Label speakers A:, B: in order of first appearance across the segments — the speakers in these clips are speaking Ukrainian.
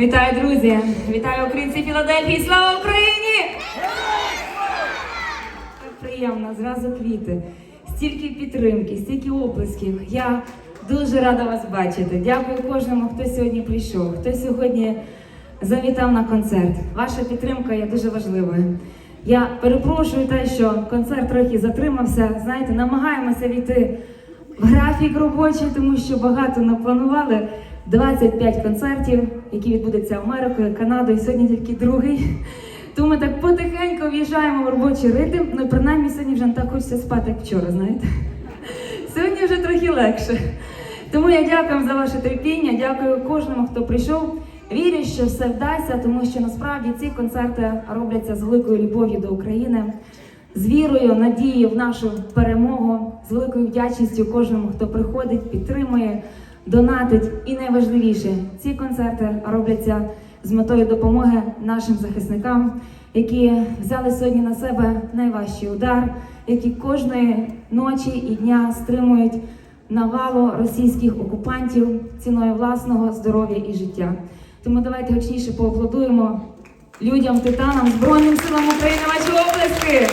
A: Вітаю, друзі! Вітаю українці Філадельфії! Слава Україні! Так приємно, зразу квіти. Стільки підтримки, стільки оплесків. Я дуже рада вас бачити. Дякую кожному, хто сьогодні прийшов, хто сьогодні завітав на концерт. Ваша підтримка є дуже важливою. Я перепрошую те, що концерт трохи затримався. Знаєте, намагаємося війти в графік робочий, тому що багато напланували. 25 концертів, які відбудуться Америкою, Канадою. Сьогодні тільки другий. Тому ми так потихеньку в'їжджаємо в робочий ритм. Ну, принаймні, сьогодні вже не так хочеться спати, як вчора, знаєте. Сьогодні вже трохи легше. Тому я дякую за ваше терпіння, дякую кожному, хто прийшов. Вірю, що все вдасться, тому що насправді ці концерти робляться з великою любов'ю до України, з вірою, надією в нашу перемогу, з великою вдячністю кожному, хто приходить, підтримує, донатить. І найважливіше, ці концерти робляться з метою допомоги нашим захисникам, які взяли сьогодні на себе найважчий удар, які кожної ночі і дня стримують навалу російських окупантів ціною власного здоров'я і життя. Тому давайте гучніше поаплодуємо людям, титанам, Збройним силам України. Ваші оплески!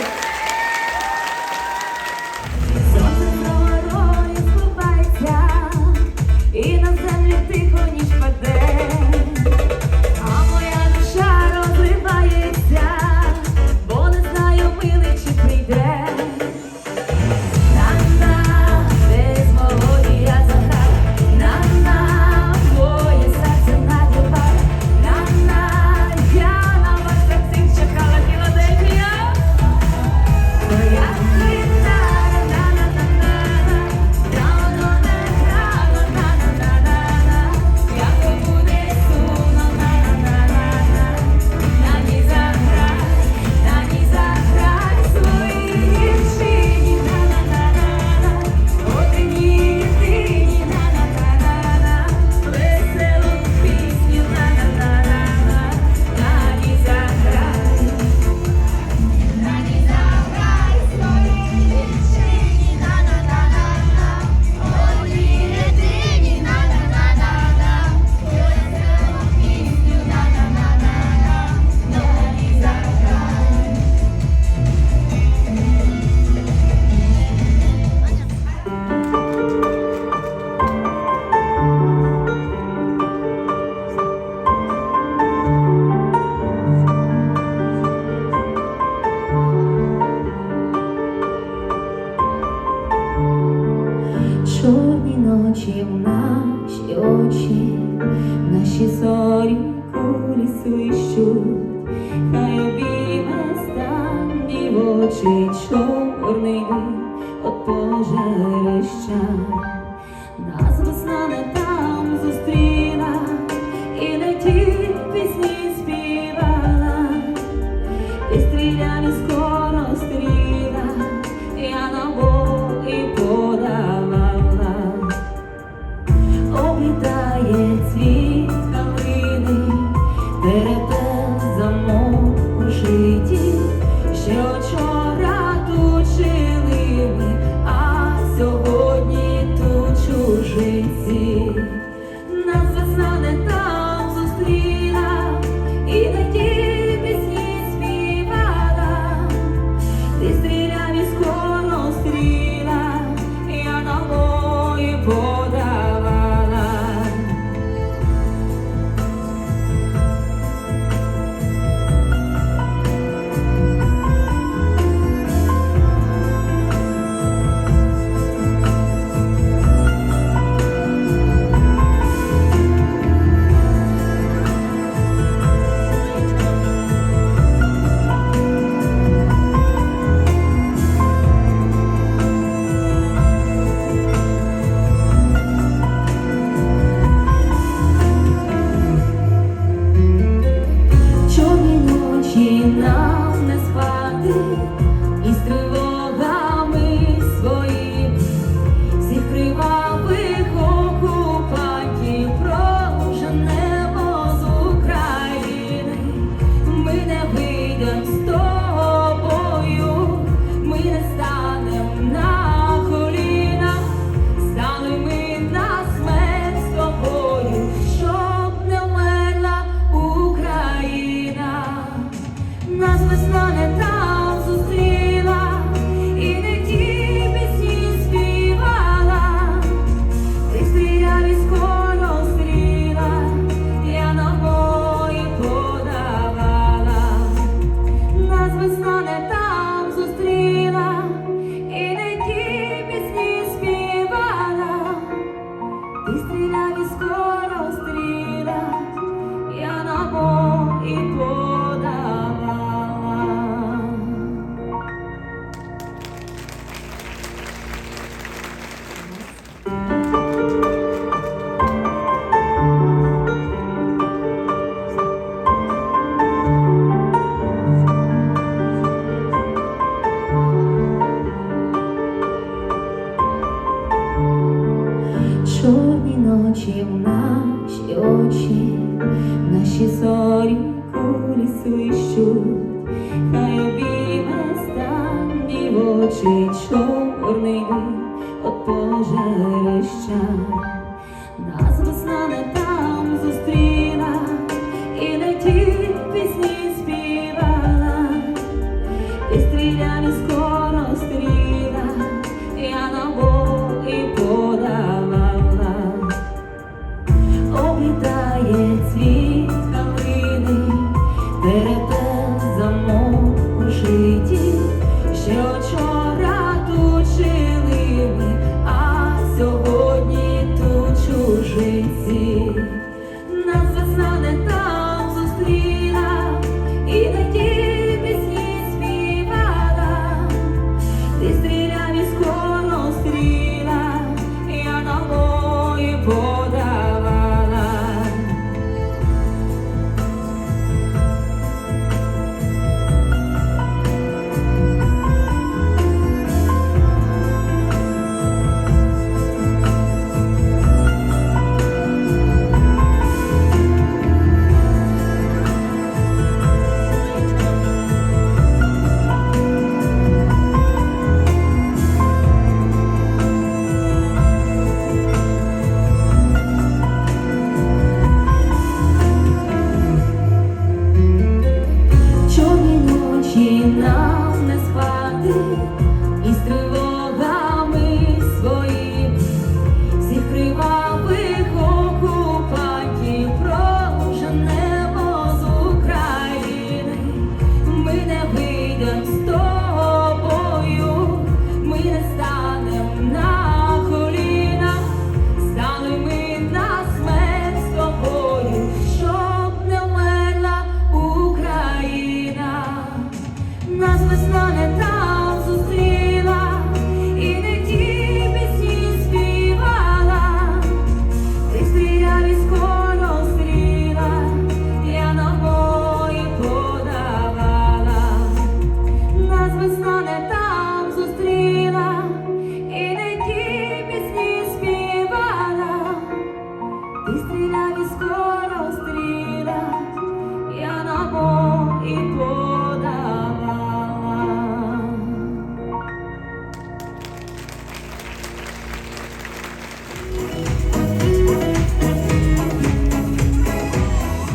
A: down a la.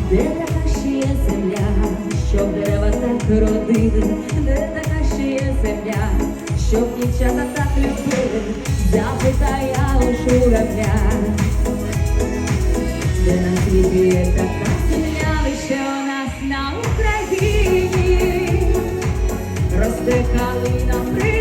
A: Де така ще земля, щоб дерева так родили, де така ще земля, щоб дівчата так любили, запитає у. Де нам квітує лише нас на Україні, розпекали нам при.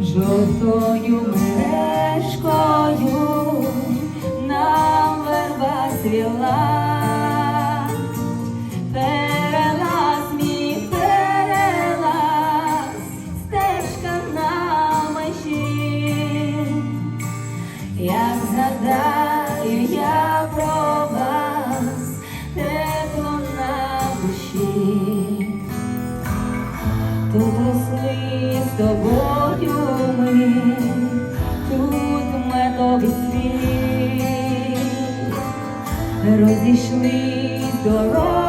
A: жовтою мережкою нам верба свіла. новий світ розійшли дороги.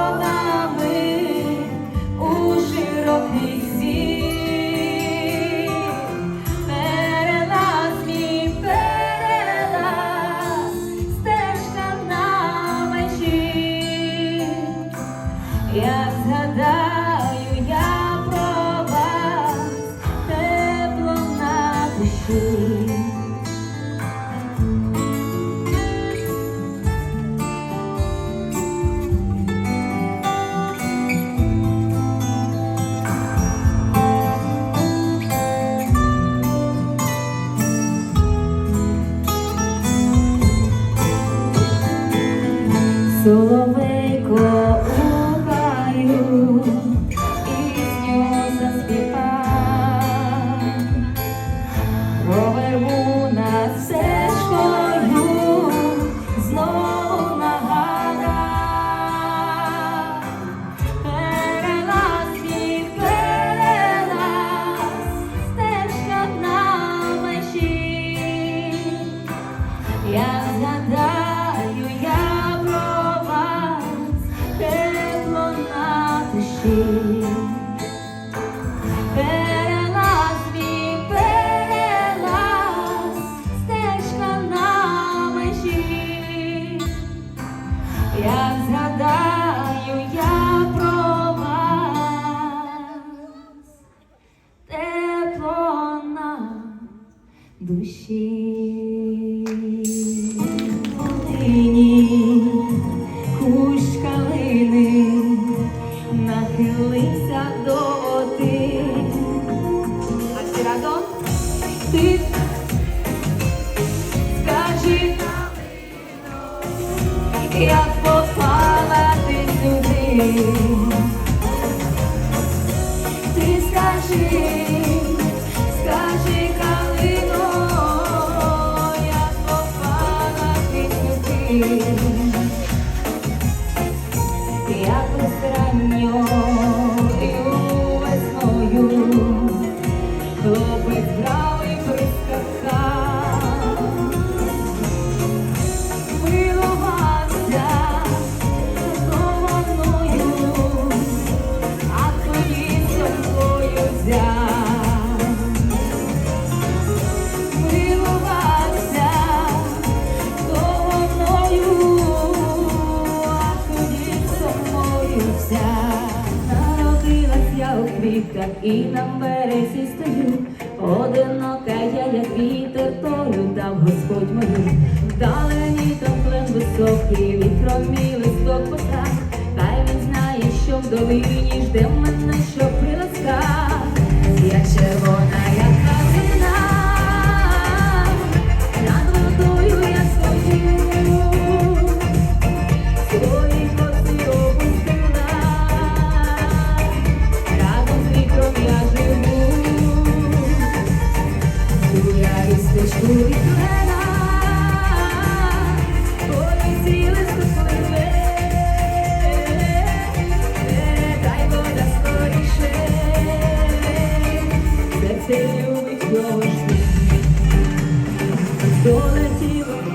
A: як згадаю я про вас, тепло на душі. Я без раннього і нам пересістею, одинока я, як вітер, торю дав Господь мою, вдалені там високий, вітром мій листок поста, хай він знає, що в долині жде. coletivo.